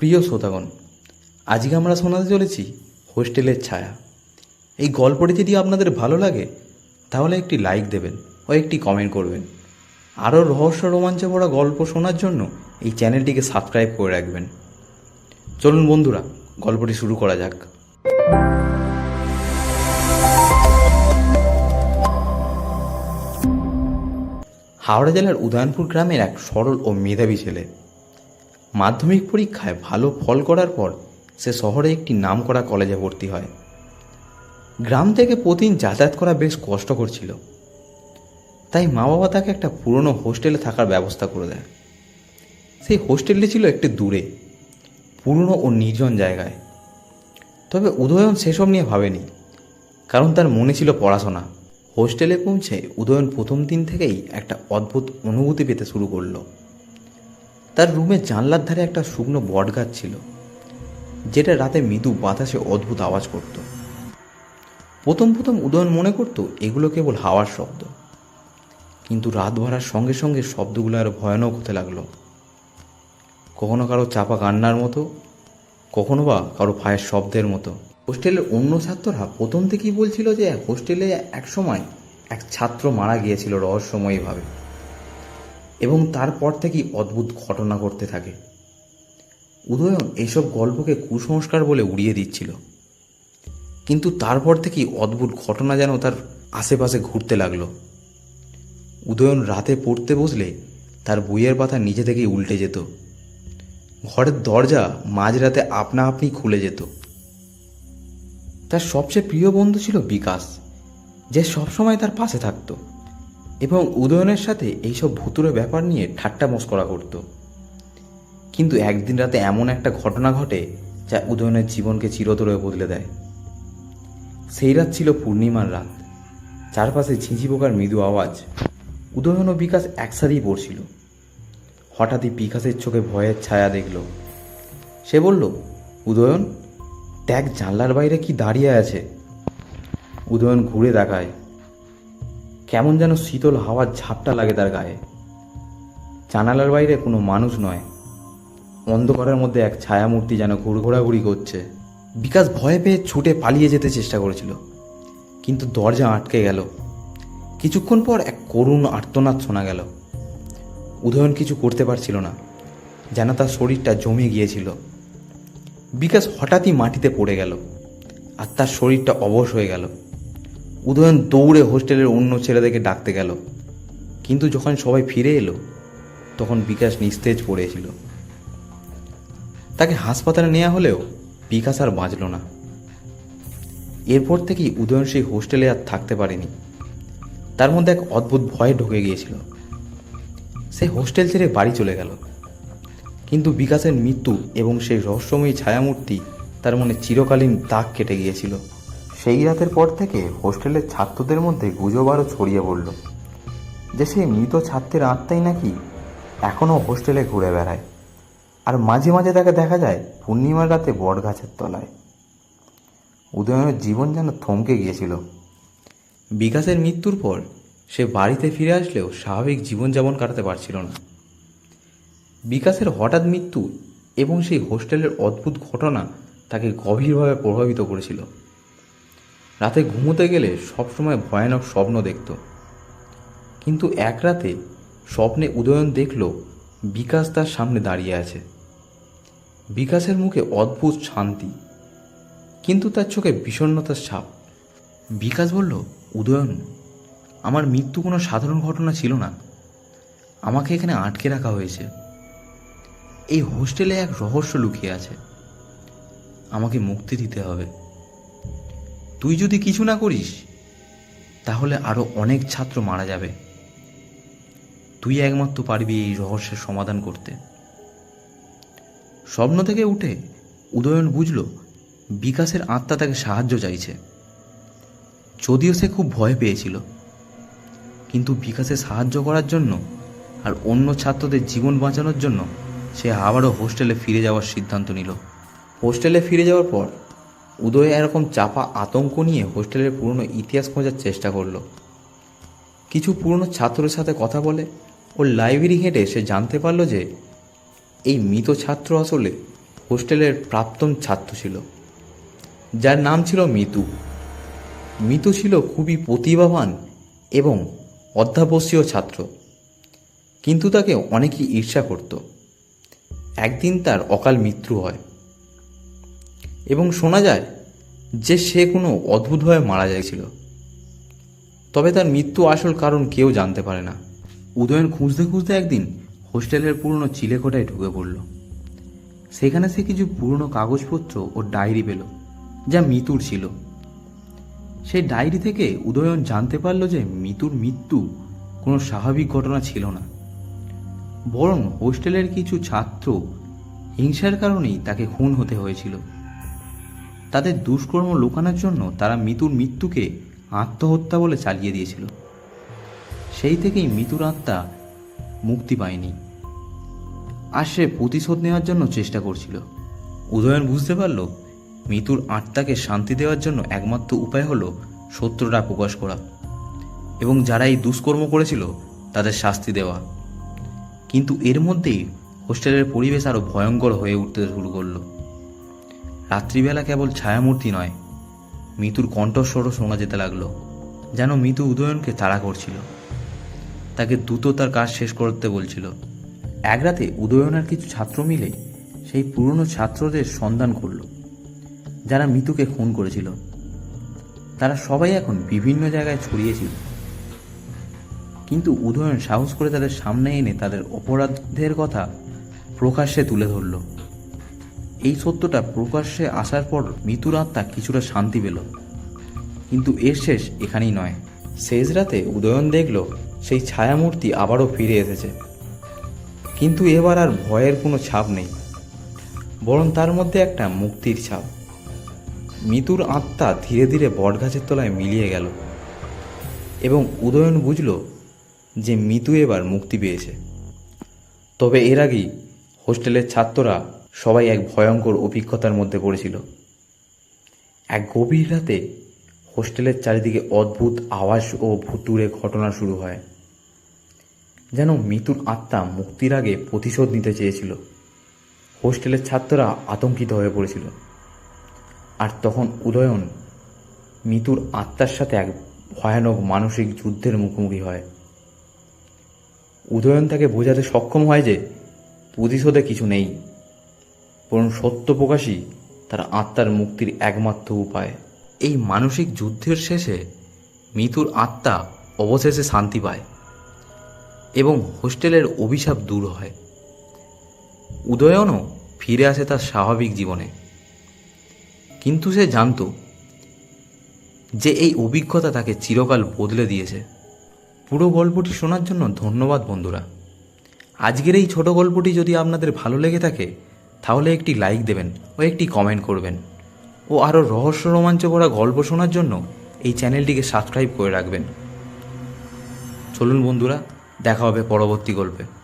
প্রিয় শ্রোতাগণ, আজকে আমরা শোনাতে চলেছি হোস্টেলের ছায়া। এই গল্পটি যদি আপনাদের ভালো লাগে, তাহলে একটি লাইক দেবেন ও একটি কমেন্ট করবেন। আরও রহস্য রোমাঞ্চে ভরা গল্প শোনার জন্য এই চ্যানেলটিকে সাবস্ক্রাইব করে রাখবেন। চলুন বন্ধুরা, গল্পটি শুরু করা যাক। হাওড়া জেলার উদয়নপুর গ্রামের এক সরল ও মেধাবী ছেলে মাধ্যমিক পরীক্ষায় ভালো ফল করার পর সে শহরে একটি নামকরা কলেজে ভর্তি হয়। গ্রাম থেকে প্রতিদিন যাতায়াত করা বেশ কষ্টকর ছিল। তাই মা বাবা তাকে একটা পুরনো হোস্টেলে থাকার ব্যবস্থা করে দেয়। সেই হোস্টেলটি ছিল একটি দূরে, পুরনো ও নির্জন জায়গায়। তবে উদয়ন সেসব নিয়ে ভাবেনি, কারণ তার মনে ছিল পড়াশোনা। হোস্টেলে পৌঁছে উদয়ন প্রথম দিন থেকেই একটা অদ্ভুত অনুভূতি পেতে শুরু করল। তার রুমের জানলার ধারে একটা শুকনো বটগাছ ছিল, যেটা রাতে মৃদু বাতাসে অদ্ভুত আওয়াজ করত। প্রথম প্রথম উদয়ন মনে করতো এগুলো কেবল হাওয়ার শব্দ, কিন্তু রাত ভরার সঙ্গে সঙ্গে শব্দগুলো আরও ভয়ানক হতে লাগল। কখনো কারও চাপা কান্নার মতো, কখনো বা কারও ভাইয়ের শব্দের মতো। হোস্টেলের অন্য ছাত্ররা প্রথম থেকেই বলছিল যে হোস্টেলে এক সময় এক ছাত্র মারা গিয়েছিল রহস্যময়ীভাবে। এবং তারপর থেকেই অদ্ভুত ঘটনা ঘটতে থাকে। উদয়ন এইসব গল্পকে কুসংস্কার বলে উড়িয়ে দিচ্ছিল। কিন্তু তারপর থেকেই অদ্ভুত ঘটনা যেন তার আশেপাশে ঘুরতে লাগল। উদয়ন রাতে পড়তে বসলে তার বইয়ের পাতা নিজে থেকেই উল্টে যেত। ঘরের দরজা মাঝরাতে আপনা আপনি খুলে যেত। তার সবচেয়ে প্রিয় বন্ধু ছিল বিকাশ, যে সবসময় তার পাশে থাকতো। এবং উদয়নের সাথে এইসব ভুতুরে ব্যাপার নিয়ে ঠাট্টা মস্করা করত। কিন্তু একদিন রাতে এমন একটা ঘটনা ঘটে যা উদয়নের জীবনকে চিরতরে বদলে দেয়। সেই রাত ছিল পূর্ণিমার রাত। চারপাশে ঝিঁঝি পোকার মৃদু আওয়াজ, উদয়ন ও বিকাশ একসাথেই পড়ছিল। হঠাৎই বিকাশের চোখে ভয়ের ছায়া দেখল। সে বলল, উদয়ন, দেখ জানলার বাইরে কি দাঁড়িয়ে আছে। উদয়ন ঘুরে দেখায় কেমন যেন শীতল হাওয়ার ঝাপটা লাগে তার গায়ে। জানালার বাইরে কোনো মানুষ নয়। অন্ধকারের মধ্যে এক ছায়ামূর্তি যেন ঘুরঘোরাঘুরি করছে। বিকাশ ভয় পেয়ে ছুটে পালিয়ে যেতে চেষ্টা করেছিল। কিন্তু দরজা আটকে গেল। কিছুক্ষণ পর এক করুণ আর্তনাদ শোনা গেল। উদয়ন কিছু করতে পারছিল না, যেন তার শরীরটা জমে গিয়েছিল। বিকাশ হঠাৎই মাটিতে পড়ে গেল, আর তার শরীরটা অবশ হয়ে গেল। উদয়ন দৌড়ে হোস্টেলের অন্য ছেলেদেরকে ডাকতে গেল। কিন্তু যখন সবাই ফিরে এলো, তখন বিকাশ নিস্তেজ পড়েছিল তাকে হাসপাতালে নেওয়া হলেও বিকাশ আর বাঁচল না। এরপর থেকেই উদয়ন সেই হোস্টেলে আর থাকতে পারেনি। তার মধ্যে এক অদ্ভুত ভয় ঢুকে গিয়েছিল। সে হোস্টেল ছেড়ে বাড়ি চলে গেল। কিন্তু বিকাশের মৃত্যু এবং সেই রহস্যময়ী ছায়ামূর্তি তার মনে চিরকালীন দাগ কেটে গিয়েছিল। সেই রাতের পর থেকে হোস্টেলের ছাত্রদের মধ্যে গুজব আরও ছড়িয়ে পড়ল। যে সেই মৃত ছাত্রের আত্মাই নাকি এখনও হোস্টেলে ঘুরে বেড়ায়। আর মাঝে মাঝে তাকে দেখা যায় পূর্ণিমার রাতে বটগাছের তলায়। উদয়নের জীবন যেন থমকে গিয়েছিল। বিকাশের মৃত্যুর পর সে বাড়িতে ফিরে আসলেও স্বাভাবিক জীবনযাপন কাটাতে পারছিল না। বিকাশের হঠাৎ মৃত্যু এবং সেই হোস্টেলের অদ্ভুত ঘটনা তাকে গভীরভাবে প্রভাবিত করেছিল। রাতে ঘুমোতে গেলে সবসময় ভয়ানক স্বপ্ন দেখত। কিন্তু এক রাতে স্বপ্নে উদয়ন দেখল বিকাশ তার সামনে দাঁড়িয়ে আছে। বিকাশের মুখে অদ্ভুত শান্তি, কিন্তু তার চোখে বিষণ্ণতার ছাপ। বিকাশ বলল, উদয়ন, আমার মৃত্যু কোনো সাধারণ ঘটনা ছিল না। আমাকে এখানে আটকে রাখা হয়েছে। এই হোস্টেলে এক রহস্য লুকিয়ে আছে। আমাকে মুক্তি দিতে হবে। তুই যদি কিছু না করিস, তাহলে আরও অনেক ছাত্র মারা যাবে। তুই একমাত্র পারবি এই রহস্যের সমাধান করতে। স্বপ্ন থেকে উঠে উদয়ন বুঝল, বিকাশের আত্মা তাকে সাহায্য চাইছে। যদিও সে খুব ভয় পেয়েছিল, কিন্তু বিকাশে সাহায্য করার জন্য আর অন্য ছাত্রদের জীবন বাঁচানোর জন্য সে আবারও হোস্টেলে ফিরে যাওয়ার সিদ্ধান্ত নিল। হোস্টেলে ফিরে যাওয়ার পর উদয় এরকম চাপা আতঙ্ক নিয়ে হোস্টেলের পুরনো ইতিহাস খোঁজার চেষ্টা করল। কিছু পুরনো ছাত্রের সাথে কথা বলে ও লাইব্রেরি হেঁটে সে জানতে পারল যে এই মৃত ছাত্র আসলে হোস্টেলের প্রাক্তন ছাত্র ছিল, যার নাম ছিল মিতু। মিতু ছিল খুবই প্রতিভাবান এবং অধ্যাবসীয় ছাত্র, কিন্তু তাকে অনেকেই ঈর্ষা করত। একদিন তার অকাল মৃত্যু হয়। এবং শোনা যায় যে সে কোনো অদ্ভুতভাবে মারা যাচ্ছিল তবে তার মৃত্যু আসল কারণ কেউ জানতে পারে না। উদয়ন খুঁজতে খুঁজতে একদিন হোস্টেলের পুরনো চিলেকোটায় ঢুকে পড়ল। সেখানে সে কিছু পুরনো কাগজপত্র ও ডায়েরি পেল, যা মিতুর ছিল। সেই ডায়েরি থেকে উদয়ন জানতে পারল যে মিতুর মৃত্যু কোনো স্বাভাবিক ঘটনা ছিল না। বরং হোস্টেলের কিছু ছাত্র হিংসার কারণেই তাকে খুন হতে হয়েছিল। তাদের দুষ্কর্ম লুকানোর জন্য তারা মিতুর মৃত্যুকে আত্মহত্যা বলে চালিয়ে দিয়েছিল। সেই থেকেই মিতুর আত্মা মুক্তি পায়নি। আর সে প্রতিশোধ নেওয়ার জন্য চেষ্টা করছিল। উদয়ন বুঝতে পারল, মিতুর আত্মাকে শান্তি দেওয়ার জন্য একমাত্র উপায় হলো সত্যটা প্রকাশ করা এবং যারা এই দুষ্কর্ম করেছিল তাদের শাস্তি দেওয়া। কিন্তু এর মধ্যেই হোস্টেলের পরিবেশ আরও ভয়ঙ্কর হয়ে উঠতে শুরু করল। রাত্রিবেলা কেবল ছায়ামূর্তি নয়, মিতুর কণ্ঠস্বরও শোনা যেতে লাগল, যেন মিতু উদয়নকে তাড়া করছিল। তাকে দ্রুত তার কাজ শেষ করতে বলছিল। এক রাতে উদয়ন আর কিছু ছাত্র মিলে সেই পুরনো ছাত্রদের সন্ধান করল, যারা মিতুকে খুন করেছিল। তারা সবাই এখন বিভিন্ন জায়গায় ছড়িয়েছিল কিন্তু উদয়ন সাহস করে তাদের সামনে এনে তাদের অপরাধের কথা প্রকাশ্যে তুলে ধরল। এই সত্যটা প্রকাশ্যে আসার পর মৃত্যুর আত্মা কিছুটা শান্তি পেল। কিন্তু এর শেষ এখানেই নয়। শেষ রাতে উদয়ন দেখল সেই ছায়ামূর্তি আবারও ফিরে এসেছে। কিন্তু এবার আর ভয়ের কোনো ছাপ নেই, বরং তার মধ্যে একটা মুক্তির ছাপ। মৃত্যুর আত্মা ধীরে ধীরে বটগাছের তলায় মিলিয়ে গেল, এবং উদয়ন বুঝল যে মিতু এবার মুক্তি পেয়েছে। তবে এর আগেই হোস্টেলের ছাত্ররা সবাই এক ভয়ঙ্কর অভিজ্ঞতার মধ্যে পড়েছিল। এক গভীর রাতে হোস্টেলের চারিদিকে অদ্ভুত আওয়াজ ও ভুতুরে ঘটনা শুরু হয়। যেন মৃত্যুর আত্মা মুক্তির আগে প্রতিশোধ নিতে চেয়েছিল। হোস্টেলের ছাত্ররা আতঙ্কিত হয়ে পড়েছিল। আর তখন উদয়ন মৃত্যুর আত্মার সাথে এক ভয়ানক মানসিক যুদ্ধের মুখোমুখি হয়। উদয়ন তাকে বোঝাতে সক্ষম হয় যে প্রতিশোধে কিছু নেই। বরং সত্য প্রকাশই তার আত্মার মুক্তির একমাত্র উপায়। এই মানসিক যুদ্ধের শেষে মিতুর আত্মা অবশেষে শান্তি পায় এবং হোস্টেলের অভিশাপ দূর হয়। উদয়নও ফিরে আসে তার স্বাভাবিক জীবনে। কিন্তু সে জানত যে এই অভিজ্ঞতা তাকে চিরকাল বদলে দিয়েছে। পুরো গল্পটি শোনার জন্য ধন্যবাদ বন্ধুরা। আজকের এই ছোট গল্পটি যদি আপনাদের ভালো লেগে থাকে তাহলে একটি লাইক দেবেন ও একটি কমেন্ট করবেন। ও আরও রহস্য রোমাঞ্চ করা গল্প শোনার জন্য এই চ্যানেলটিকে সাবস্ক্রাইব করে রাখবেন। চলুন বন্ধুরা, দেখা হবে পরবর্তী গল্পে।